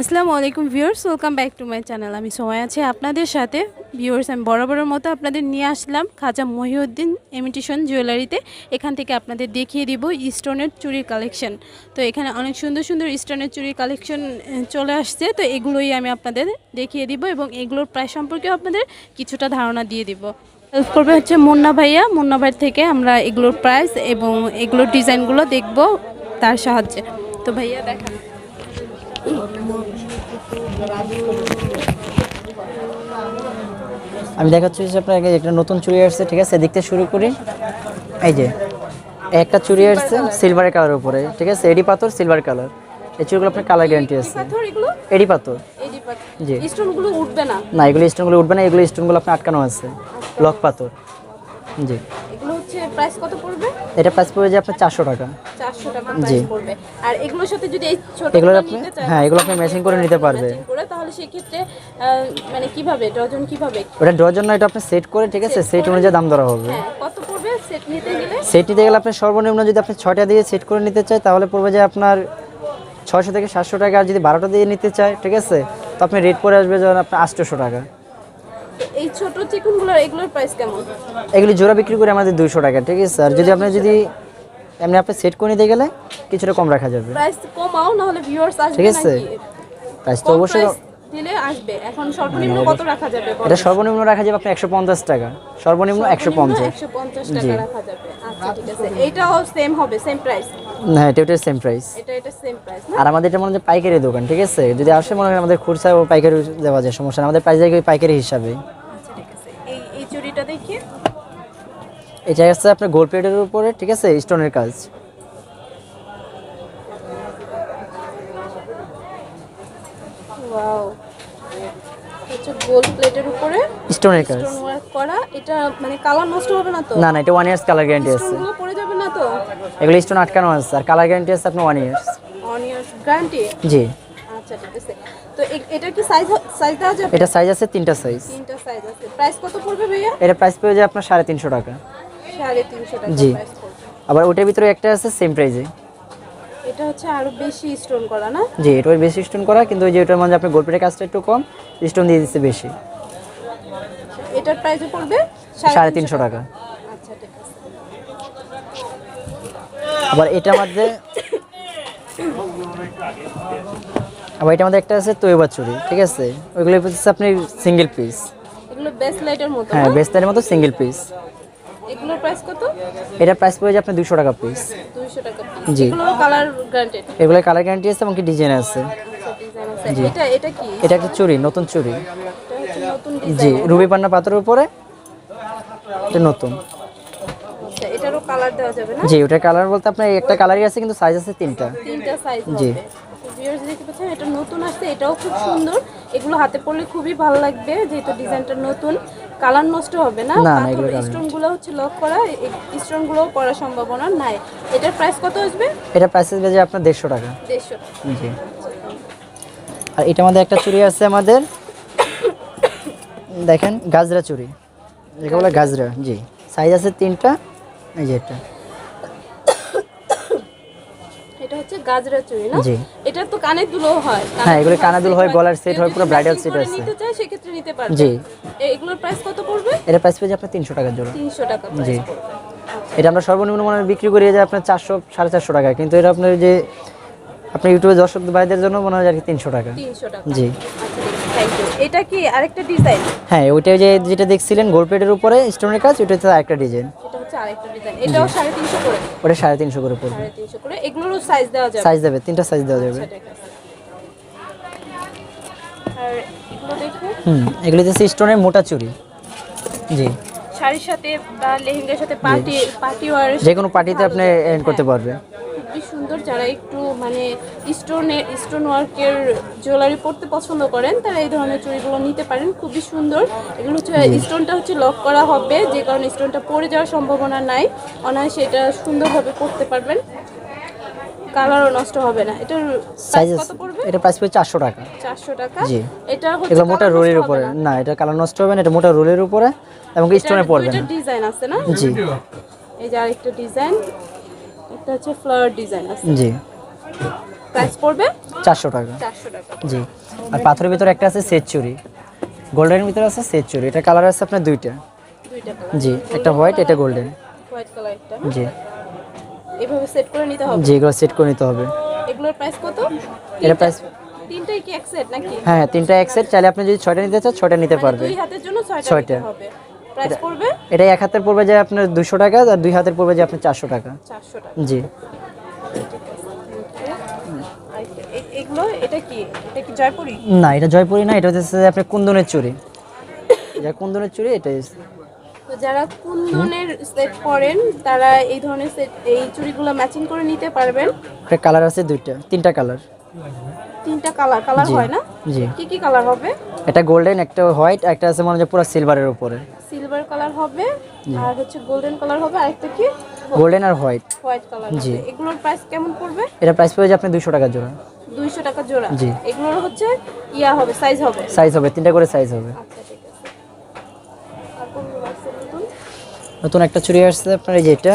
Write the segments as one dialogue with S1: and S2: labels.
S1: আসসালামু আলাইকুম viewers, welcome back to my channel. আমি সময় আছি আপনাদের সাথে। ভিউয়ার্স, আমি বরাবরের মতো আপনাদের নিয়ে আসলাম খাজা মহিউদ্দিন ইমিটেশন জুয়েলারিতে এখান থেকে আপনাদের দেখিয়ে দিব স্টোনের চুরির কালেকশন তো এখানে অনেক সুন্দর সুন্দর স্টোনের চুরির কালেকশন চলে আসছে। তো এগুলোই আমি আপনাদের দেখিয়ে দিব এবং এগুলোর প্রায় সম্পর্কেও আপনাদের কিছুটা ধারণা দিয়ে দিব। হেল্প করবে হচ্ছে মুন্না ভাইয়া। মুন্না ভাই থেকে আমরা এগুলোর প্রাইস এবং এগুলোর ডিজাইনগুলো দেখব তার সাহায্যে। তো ভাইয়া, দেখান।
S2: আমি দেখাচ্ছি যে আপনাকে একটা নতুন চুড়ি আসছে ঠিক আছে? দেখতে শুরু করি। এই যে একটা চুড়ি আসছে সিলভার কালার উপরে ঠিক আছে? এডি পাথর সিলভার কালার এই চুড়িগুলো আপনার কালার গ্যারান্টি আছে। এডি পাথর।
S1: এডি পাথর।
S2: জি।
S1: স্টোনগুলো উঠবে না?
S2: না এগুলো স্টোনগুলো উঠবে না এগুলো স্টোনগুলো আপনার আটকানো আছে। লক পাথর। জি।
S1: হচ্ছে প্রাইস কত পড়বে?
S2: এটা প্রাইস পড়বে যে আপনার চারশো টাকা।
S1: চারশো টাকা
S2: জি।
S1: প্রাইস পড়বে। আর এগুলোর সাথে যদি এই ছোট
S2: এগুলো আপনি হ্যাঁ এগুলো আপনি ম্যাচিং করে নিতে পারবে।
S1: করে তাহলে মানে কীভাবে ডজন কীভাবে?
S2: ওটা দেওয়ার জন্য এটা আপনি সেট করে ঠিক আছে? সেট অনুযায়ী দাম ধরা হবে।
S1: হ্যাঁ কত পড়বে? সেট নিতে গেলে?
S2: সেট নিতে গেলে আপনি সর্বনিম্ন যদি আপনি দিয়ে সেট করে নিতে চাই তাহলে পড়বে যে আপনার ছয়শো থেকে সাতশো টাকা। আর যদি বারোটা দিয়ে নিতে চায় ঠিক আছে? তো আপনি রেট পরে আসবে যখন আপনার আটশোশো টাকা।
S1: তো এই ছোট এগুলোর প্রাইস কেমন?
S2: এগুলি জোড়া বিক্রি করে আমাদের দুশো টাকা ঠিক আছে? আর যদি আপনি যদি এমনি আপনি সেট করে নিতে গেলে কিছুটা কম রাখা যাবে।
S1: প্রাইস কমাও না হলে ভিউয়ার্স আসবে
S2: ঠিক আছে। প্রাইস তো অবশ্যই
S1: দিলে আসবে। এখন সর্বনিম্ন কত রাখা যাবে
S2: এটা সর্বনিম্ন রাখা যাবে একশো পঞ্চাশ টাকা। সর্বনিম্ন একশো পঞ্চাশ।
S1: একশো পঞ্চাশ টাকা রাখা যাবে। আচ্ছা ঠিক আছে। এইটাও সেম হবে সেম প্রাইস
S2: হ্যাঁ এটা ওটার সেম প্রাইস
S1: এটা এটা সেম প্রাইস না?
S2: আর আমাদের এটা মনে হয় পাইকারি দোকান ঠিক আছে? যদি আসে মনে হয় আমাদের খুচরা ও পাইকারি দেওয়া যায় সমস্যা। আমাদের প্রাইস যায় পাইকারি হিসাবে
S1: আচ্ছা ঠিক আছে এই এই চুড়িটা দেখি
S2: এটা হচ্ছে আপনার গোল প্লেটের উপরে ঠিক আছে? স্টোনের কাজ।
S1: ওয়াও গোল্ড প্লেটের উপরে
S2: স্টোনের কাজ।
S1: করা এটা মানে কালার নষ্ট হবে না তো?
S2: না না এটা ওয়ান ইয়ার্স কালার গ্যারান্টি আছে।
S1: পড়ে যাবে না তো?
S2: এগুলো স্টোন আটকানো আছে আর কালার গ্যারান্টি আছে আপনার ওয়ান ইয়ার্স
S1: গ্যারান্টি
S2: জি।
S1: আচ্ছা ঠিক আছে। তো এটা কি সাইজ সাইজ দেওয়া যাবে?
S2: এটা সাইজ আছে তিনটা সাইজ
S1: তিনটা সাইজ আছে। প্রাইস কত পড়বে ভাইয়া?
S2: এটা প্রাইস আপনার সাড়ে তিনশো টাকা।
S1: টাকা
S2: জি। আবার ওটার ভিতরে একটা আছে সেম প্রাইজে
S1: এটা হচ্ছে আরও বেশি স্টোন করা না?
S2: জি এটার বেশি স্টোন করা কিন্তু ওই যে ওটার মধ্যে আপনি গোল প্লেটের কাজটা একটু কম স্টোন দিয়ে দিচ্ছে বেশি।
S1: এটার প্রাইসও পড়বে
S2: সাড়ে তিনশো টাকা।
S1: আচ্ছা ঠিক আছে।
S2: আবার এটার মধ্যে আবার এটার মধ্যে একটা আছে তৈবা চুরি ঠিক আছে? ওইগুলো হচ্ছে আপনি সিঙ্গেল পিস
S1: এগুলো বেস্ট লাইটের মতো
S2: হ্যাঁ? বেস্তারের মতো সিঙ্গেল পিস
S1: এগুলোর প্রাইস কত?
S2: এটা প্রাইস পড়ে যায় আপনার দুশো টাকা পিস
S1: দুইশো টাকা
S2: জি।
S1: এগুলোর কালার গ্রান্টেড
S2: এগুলো কালার গ্যারান্টি আছে এবং কি ডিজাইন আছে।
S1: ডিজাইন আছে। এটা এটা কি?
S2: এটা একটা চুরি নতুন চুরি
S1: নতুন
S2: জি রুবি পান্না পাথরের উপরে। এটা নতুন।
S1: আচ্ছা এটারও কালার দেওয়া যাবে না?
S2: জি ওটার কালার বলতে আপনার একটা কালারই আছে কিন্তু সাইজ আছে তিনটা।
S1: তিনটা সাইজ
S2: জি।
S1: ভিউয়ার্স দেখতে পাচ্ছেন এটা নতুন আসছে এটাও খুব সুন্দর। এগুলো হাতে পরলে খুবই ভালো লাগবে যেহেতু ডিজাইনটা নতুন। কালার নষ্ট হবে না
S2: না, এগুলো colour
S1: স্টোনগুলো হচ্ছে লক করা স্টোনগুলো পড়ার সম্ভাবনা নাই। এটার প্রাইস কত আসবে?
S2: এটা প্রাইস আসবে যে আপনার দেড়শো টাকা।
S1: দেড়শো
S2: জি। আর এটা মধ্যে একটা চুড়ি আছে আমাদের। দেখেন গাজরা চুড়ি। বলে গাজরা জি। সাইজ আছে তিনটা এই যে এটা
S1: এটা হচ্ছে গাজরা চুড়ি না? এটা তো কানের দুলো হয়।
S2: হ্যাঁ, এগুলো কানের দুল হয়, গলার সেট হয়, পুরো ব্রাইডাল সেট
S1: আছে। নিতে চাই সে ক্ষেত্রে নিতে পারবে।
S2: জি।
S1: এগুলোর প্রাইস কত পড়বে?
S2: এটা প্রাইস পেয়েছে আপনার তিনশো টাকার জন্য।
S1: তিনশো টাকা
S2: জি। এটা আমরা সর্বনিম্ন মানে বিক্রি করি যে আপনার চারশো সাড়ে চারশো টাকা কিন্তু এটা আপনার যে আপনি ইউটিউবে দর্শক ভাইদের জন্য মনে হয় আর কি তিনশো টাকা। জি।
S1: আচ্ছা এটা কি আরেকটা ডিজাইন
S2: হ্যাঁ ওইটা যে যেটা দেখছিলেন গোল প্লেটের উপরে স্টোনের কাজ ওইটা হচ্ছে আরেকটা ডিজাইন
S1: এটা হচ্ছে আরেকটা ডিজাইন এটাও সাড়ে তিনশো করে?
S2: ওটা সাড়ে তিনশো করে পড়বে।
S1: করে। এগুলোরও সাইজ দেওয়া যাবে?
S2: সাইজ দেবে তিনটা সাইজ দেওয়া যাবে।
S1: আচ্ছা,
S2: হুম এগুলো হচ্ছে স্টোনের মোটা চুড়ি। জি।
S1: শাড়ির সাথে বা লেহেঙ্গার সাথে পার্টি পার্টি ওয়ার
S2: যে কোনো পার্টিতে আপনি এন্ড করতে পারবে
S1: খুবই সুন্দর যারা একটু মানে স্টোনে স্টোন ওয়ার্কের জুয়েলারি পরতে পছন্দ করেন তারা এই ধরনের চুড়িগুলো নিতে পারেন খুবই সুন্দর। এগুলো হচ্ছে স্টোনটা হচ্ছে লক করা হবে যে কারণে স্টোনটা পড়ে যাওয়ার সম্ভাবনা নাই। অনায়াসে এটা সুন্দরভাবে পরতে পারবেন। কালারও নষ্ট হবে না। এটার
S2: সাইজ
S1: কত পড়বে?
S2: এটা প্রাইস পড়বে চারশো টাকা।
S1: চারশো টাকা?
S2: জি।
S1: এটা হচ্ছে
S2: মোটা রোলের উপরে।
S1: না।
S2: না এটা কালার নষ্ট হবে না এটা মোটা রোলের উপরে এবং স্টোনে পড়বে না।
S1: ডিজাইন আছে না?
S2: জি।
S1: এই যে আরেকটা ডিজাইন একটা হচ্ছে ফ্লাওয়ার ডিজাইন আছে।
S2: জি।
S1: প্রাইস পড়বে?
S2: চারশো টাকা।
S1: চারশো টাকা।
S2: জি। আর পাথরের ভিতরে একটা আছে সেট চুরি। গোল্ডেনের ভিতরে আছে সেট চুরি। এটা কালার আছে আপনার দুইটা।
S1: দুইটা কালার
S2: জি একটা হোয়াইট এটা গোল্ডেন
S1: হোয়াইট কালার একটা।
S2: জি।
S1: এভাবে সেট করে নিতে হবে?
S2: জি এগুলো সেট করে নিতে হবে।
S1: এগুলোর প্রাইস কত?
S2: এটা প্রাইস
S1: তিনটাই কি এক সেট নাকি?
S2: হ্যাঁ তিনটা এক সেট চাইলে আপনি যদি ছয়টা নিতে চান ছয়টা নিতে
S1: মানে
S2: পারবে
S1: দুই হাতের জন্য ছয়টা
S2: ছয়টা।
S1: হবে। প্রাইস পড়বে?
S2: এটা এক হাতের পড়বে যে আপনার দুশো টাকা আর দুই হাতের পড়বে যে আপনার চারশো টাকা।
S1: চারশো টাকা।
S2: জি।
S1: এগুলো এটা কি? এটা কি জয়পুরি?
S2: না এটা জয়পুরি না এটা হচ্ছে আপনার কুন্দনের চুরি যা কুন্দনের চুরি এটাই
S1: তো যারা কুন্দনের সেট করেন তারা এই ধরনের সেট এই চুড়িগুলো ম্যাচিং করে নিতে পারবেন।
S2: এটা কালার আছে দুইটা তিনটা কালার
S1: তিনটা কালার কালার হয় না?
S2: জি।
S1: কি কি কালার হবে?
S2: এটা গোল্ডেন একটা হোয়াইট একটা আছে মনে হয় পুরো সিলভারের উপরে।
S1: সিলভার কালার হবে আর হচ্ছে গোল্ডেন কালার হবে আর একটা কি?
S2: গোল্ডেন আর হোয়াইট
S1: হোয়াইট কালার
S2: জি।
S1: এগুলোর প্রাইস কেমন পড়বে?
S2: এটা প্রাইস পড়বে আপনি দুশো টাকা জোড়া।
S1: দুইশো টাকা জোড়া।
S2: জি।
S1: এগুলোর হচ্ছে ইয়া হবে সাইজ হবে।
S2: সাইজ হবে তিনটা করে সাইজ হবে।
S1: আচ্ছা নতুন?
S2: একটা চুড়ি আসছে আপনার এই যে এটা।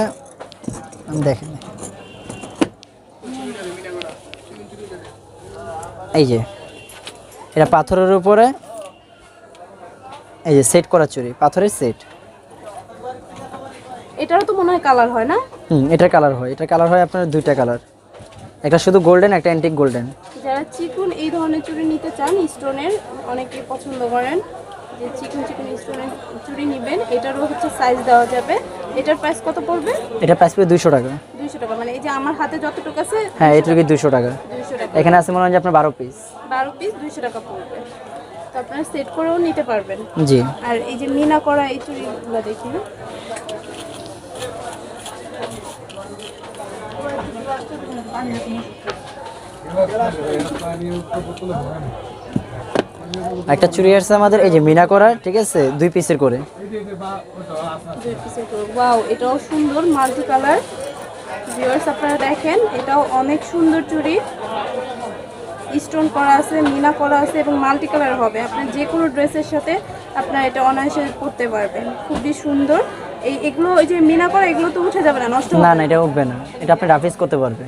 S2: দেখেন। এই যে। এটা পাথরের উপরে। এই যে সেট করা চুড়ি পাথরের সেট
S1: এটারও তো মনে হয় কালার হয় না?
S2: হুম এটার কালার হয়। এটার কালার হয় আপনার দুইটা কালার একটা শুধু গোল্ডেন একটা অ্যান্টিক গোল্ডেন
S1: যারা চিকুন এই ধরনের চুড়ি নিতে চান স্টোনের অনেকে পছন্দ করেন। যে চিকুন চিকুন স্টোনের চুড়ি নেবেন এটারও হচ্ছে সাইজ দেওয়া যাবে। এটার প্রাইস কত পড়বে?
S2: এটা প্রাইস পড়বে দুশো টাকা।
S1: দুইশো টাকা। মানে এই যে আমার হাতে যতটুকু আছে
S2: হ্যাঁ এটুকু দুশো টাকা। এখানে আছে মনে হয় যে আপনার বারো পিস
S1: বারো পিস দুইশো টাকা পড়বে। তো আপনারা সেট করেও নিতে পারবেন।
S2: জি।
S1: আর এই যে মিনা করা এই চুড়িগুলো দেখি।
S2: একটা চুড়ি আসছে আমাদের এই যে মিনা করা ঠিক আছে? দুই পিসের করে।
S1: দুই পিসের করে। ওয়াও এটাও সুন্দর মাল্টি কালার ভিউয়ার্স আপনারা দেখেন এটাও অনেক সুন্দর চুড়ি। স্টোন করা আছে মিনা করা আছে এবং মাল্টি কালার হবে। আপনার যে কোনো ড্রেসের সাথে আপনার এটা অনায়াসে পরতে পারবেন। খুবই সুন্দর। এই এগুলো ওই যে মিনা করা এগুলো তো উঠে যাবে না নষ্ট
S2: না না? এটা উঠবে না। এটা আপনি রাফিস করতে পারবে।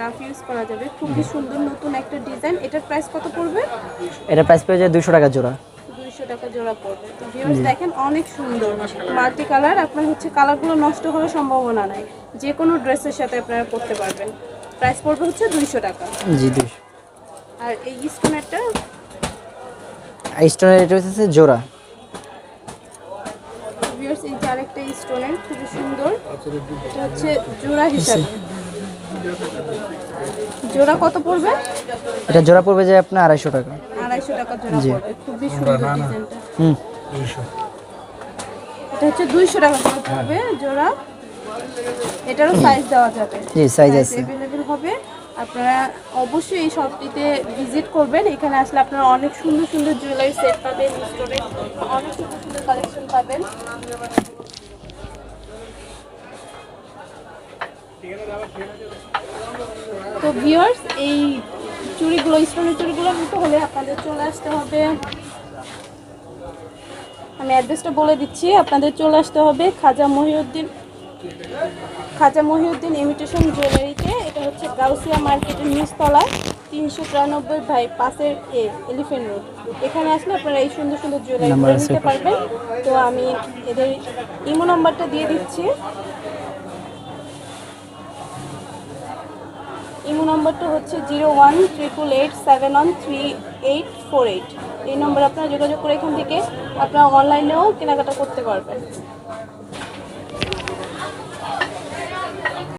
S1: রাফ ইউজ করা যাবে। খুবই সুন্দর নতুন একটা ডিজাইন। এটার প্রাইস কত পড়বে?
S2: এটা প্রাইস পড়ে যায় দুশো টাকা জোড়া।
S1: দুইশো টাকা জোড়া পড়বে। তো ভিউয়ার্স দেখেন অনেক সুন্দর। মাল্টি কালার আপনার হচ্ছে কালারগুলো নষ্ট হওয়ার সম্ভাবনা নাই। যে কোনো ড্রেসের সাথে আপনারা পরতে পারবেন। প্রাইস পড়বে হচ্ছে দুইশো টাকা।
S2: জি দুশো
S1: আর এই স্টোনেরটা?
S2: স্টোনের এটা হচ্ছে জোড়া।
S1: ভিউয়ার্স এই যে আরেকটা স্টোনের খুবই সুন্দর। এটা হচ্ছে জোড়া হিসাবে। জোড়া কত পড়বে?
S2: এটা জোড়া পড়বে যে আপনার আড়াইশো টাকা।
S1: আড়াইশো টাকা জোড়া পড়বে। খুবই সুন্দর ডিজাইনটা।
S2: হুম।
S1: এটা হচ্ছে দুইশো টাকা পড়বে জোড়া। এটারও সাইজ দেওয়া যাবে।
S2: জি সাইজ আছে।
S1: অ্যাভেলেবেল হবে। আপনারা অবশ্যই এই শপটিতে ভিজিট করবেন। এখানে আসলে আপনারা অনেক সুন্দর সুন্দর জুয়েলারি সেট পাবেন অনেক সুন্দর সুন্দর কালেকশন পাবেন। তো ভিউয়ার্স এই চুড়িগুলো, স্টোনের চুড়িগুলো নিতে হলে আপনাদের চলে আসতে হবে। আমি অ্যাড্রেসটা বলে দিচ্ছি। আপনাদের চলে আসতে হবে খাজা মহিউদ্দিন খাজা মহিউদ্দিন ইমিটেশন জুয়েলারিতে এটা হচ্ছে গাউসিয়া মার্কেটের নিচতলা তিনশো তিরানব্বই ভাই পাশের এ এলিফেন্ট রোড এখানে আসলে আপনারা এই সুন্দর সুন্দর জুয়েলারি নিতে পারবেন। তো আমি এদের ইমো নাম্বারটা দিয়ে দিচ্ছি। ইমো নাম্বারটা হচ্ছে zero one triple eight seven one three eight four eight. এই নম্বরে আপনারা যোগাযোগ করে এখান থেকে আপনারা অনলাইনেও কেনাকাটা করতে পারবেন।